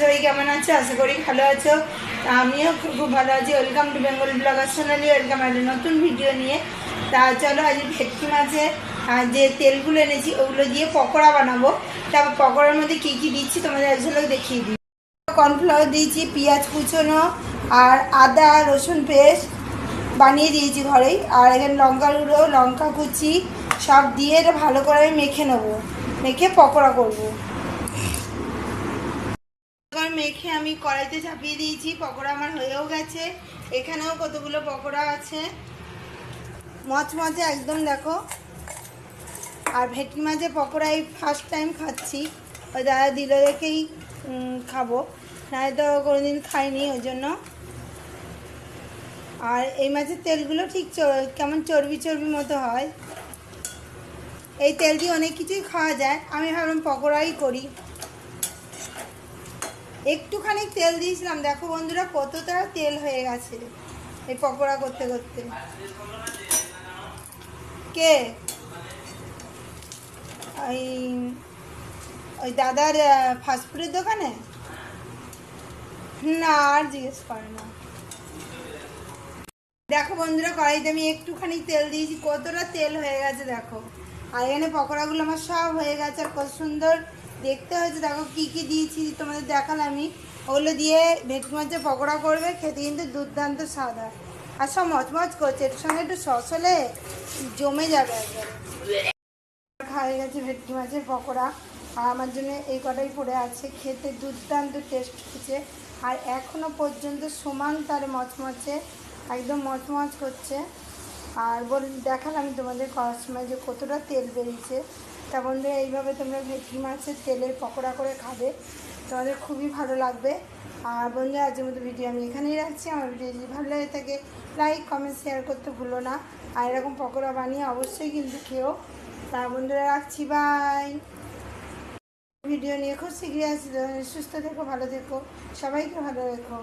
সবাই কেমন আছো? আশা করি ভালো আছো। আমিও খুব ভালো আছি। Welcome to Bengal blogger Sonali welcome একটা নতুন ভিডিও নিয়ে। তা চলো, আজ ভেটকি মাছে যে তেলগুলো এনেছি, ওগুলো দিয়ে পকোড়া বানাবো। তারপর পকোড়ার মধ্যে কী কী দিচ্ছি তোমাদের ঝলক দেখিয়ে দিই। কর্নফ্লাওয়ার দিয়েছি, পেঁয়াজ কুচোনো, আর আদা, রসুন পেস্ট বানিয়ে দিয়েছি ঘরেই। আর এখানে লঙ্কা গুঁড়ো, লঙ্কা কুচি, সব দিয়ে এটা ভালো করে আমি মেখে নেব। মেখে পকোড়া করব। মেখে আমি কড়াইতে চাপিয়ে দিয়েছি পকোড়া আমার হয়েও গেছে। এখানেও কতগুলো পকোড়া আছে? মচমচে একদম দেখো। আর ভেটকি মাছের পকোড়া এই ফার্স্ট টাইম খাচ্ছি। ওই দাদা দিল উম, খাব। নয় তো কোনোদিন খাইনি ওই জন্য। আর এই মাছের তেলগুলো ঠিক কেমন চর্বি চর্বি মতো হয়। এই তেল দিয়ে অনেক কিছুই খাওয়া যায়। আমি ভাবলাম পকোড়াই করি। একটুখানি তেল দিয়েছিলাম। দেখো বন্ধুরা, কতটা তেল হয়ে গেছে এই পকোড়া করতে করতে। কে? ওই ওই দাদার ফাস্টফুডের দোকানে? না, আর জিজ্ঞেস করে না। দেখো বন্ধুরা, কড়াইতে আমি একটুখানি তেল দিয়েছি, কতটা তেল হয়ে গেছে দেখো। আর এখানে পকোড়াগুলো আমার সব হয়ে গেছে, আর কত সুন্দর দেখতে হয়েছে দেখো কি কি দিয়েছি, তোমাদের দেখালাম আমি। ওগুলো দিয়ে ভেটকি মাছের পকোড়া করবে, খেতে কিন্তু দুর্দান্ত স্বাদ হয়। আর সব মচমচ করছে এর সঙ্গে একটু সস হলে জমে যাবে একবারে। খাওয়া গেছে ভেটকি মাছের পকোড়া। আর আমার জন্য এই কটাই পড়ে আছে, খেতে দুর্দান্ত টেস্ট হচ্ছে আর এখনও পর্যন্ত সমান তার মচমচে, একদম মচমচ করছে। আর বল দেখালাম তোমাদের করার সময় যে কতটা তেল বেরিয়েছে। তা বন্ধুরা, এইভাবে তোমরা ভেটকি মাছের তেলের পকোড়া করে খাবে, তোমাদের খুবই ভালো লাগবে। আর বন্ধুরা, আজকের মতো ভিডিও আমি এখানেই রাখছি। আমার ভিডিও যদি ভালো লাগে থাকে লাইক কমেন্ট শেয়ার করতে ভুলো না। আর এরকম পকোড়া বানিয়ে অবশ্যই কিন্তু খেও। তা বন্ধুরা, রাখছি বাই ভিডিও নিয়ে খুব শীঘ্রই আসি সুস্থ থেকো, ভালো থেকো। সবাইকে ভালো রেখো।